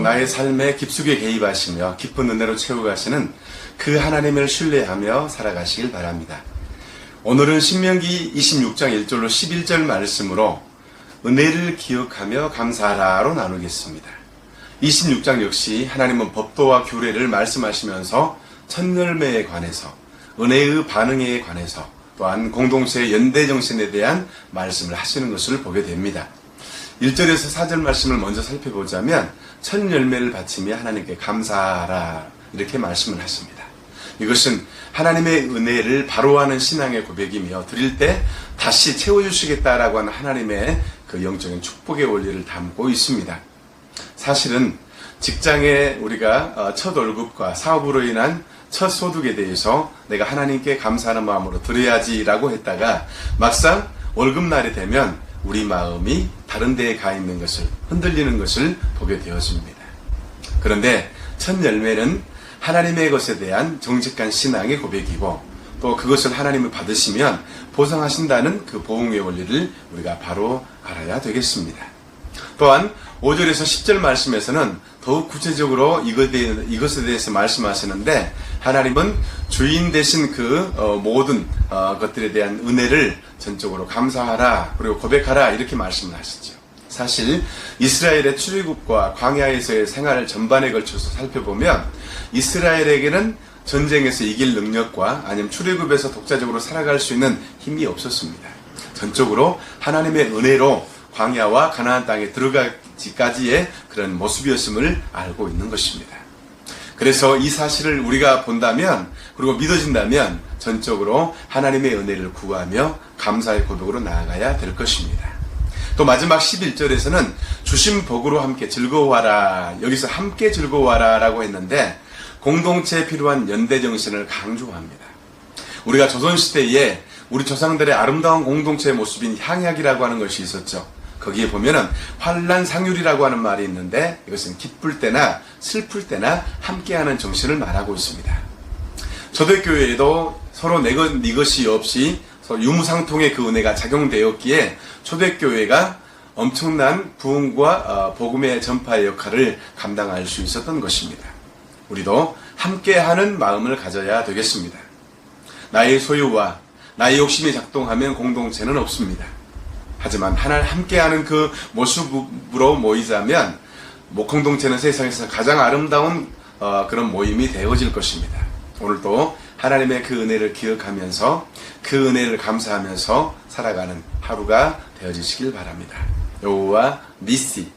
나의 삶에 깊숙이 개입하시며 깊은 은혜로 채워가시는 그 하나님을 신뢰하며 살아가시길 바랍니다. 오늘은 신명기 26장 1절로 11절 말씀으로 은혜를 기억하며 감사하라로 나누겠습니다. 26장 역시 하나님은 법도와 규례를 말씀하시면서 첫 열매에 관해서 은혜의 반응에 관해서 또한 공동체의 연대 정신에 대한 말씀을 하시는 것을 보게 됩니다. 1절에서 4절 말씀을 먼저 살펴보자면 첫 열매를 바치며 하나님께 감사하라 이렇게 말씀을 하십니다. 이것은 하나님의 은혜를 바로하는 신앙의 고백이며 드릴 때 다시 채워주시겠다라고 하는 하나님의 그 영적인 축복의 원리를 담고 있습니다. 사실은 직장에 우리가 어, 첫 월급과 사업으로 인한 첫 소득에 대해서 내가 하나님께 감사하는 마음으로 드려야지라고 했다가 막상 월급날이 되면 우리 마음이 다른 데에 가 있는 것을 흔들리는 것을 보게 되었습니다. 그런데 첫 열매는 하나님의 것에 대한 정직한 신앙의 고백이고 또 그것을 하나님을 받으시면 보상하신다는 그 보응의 원리를 우리가 바로 알아야 되겠습니다. 또한 5절에서 10절 말씀에서는 더욱 구체적으로 이것에 대해서 말씀하시는데 하나님은 주인 되신 그 어, 모든 어, 것들에 대한 은혜를 전적으로 감사하라 그리고 고백하라 이렇게 말씀을 하시죠. 사실 이스라엘의 출애굽과 광야에서의 생활 전반에 걸쳐서 살펴보면 이스라엘에게는 전쟁에서 이길 능력과 아니면 출애굽에서 독자적으로 살아갈 수 있는 힘이 없었습니다. 전적으로 하나님의 은혜로 광야와 가나안 땅에 들어가기까지의 그런 모습이었음을 알고 있는 것입니다. 그래서 이 사실을 우리가 본다면 그리고 믿어진다면 전적으로 하나님의 은혜를 구하며 감사의 고백으로 나아가야 될 것입니다. 또 마지막 11절에서는 주신 복으로 함께 즐거워하라. 여기서 함께 즐거워하라 라고 했는데 공동체에 필요한 연대 정신을 강조합니다. 우리가 조선시대에 우리 조상들의 아름다운 공동체의 모습인 향약이라고 하는 것이 있었죠. 거기에 보면은 환란상률이라고 하는 말이 있는데 이것은 기쁠 때나 슬플 때나 함께하는 정신을 말하고 있습니다. 초대교회에도 서로 내 것, 네 것이 없이 유무상통의 그 은혜가 작용되었기에 초대교회가 엄청난 부흥과 어, 복음의 전파의 역할을 감당할 수 있었던 것입니다. 우리도 함께하는 마음을 가져야 되겠습니다. 나의 소유와 나의 욕심이 작동하면 공동체는 없습니다. 하지만 하나를 함께하는 그 모습으로 모이자면 뭐 공동체는 세상에서 가장 아름다운 어, 그런 모임이 되어질 것입니다. 오늘도 하나님의 그 은혜를 기억하면서 그 은혜를 감사하면서 살아가는 하루가 되어지시길 바랍니다. 여호와 니시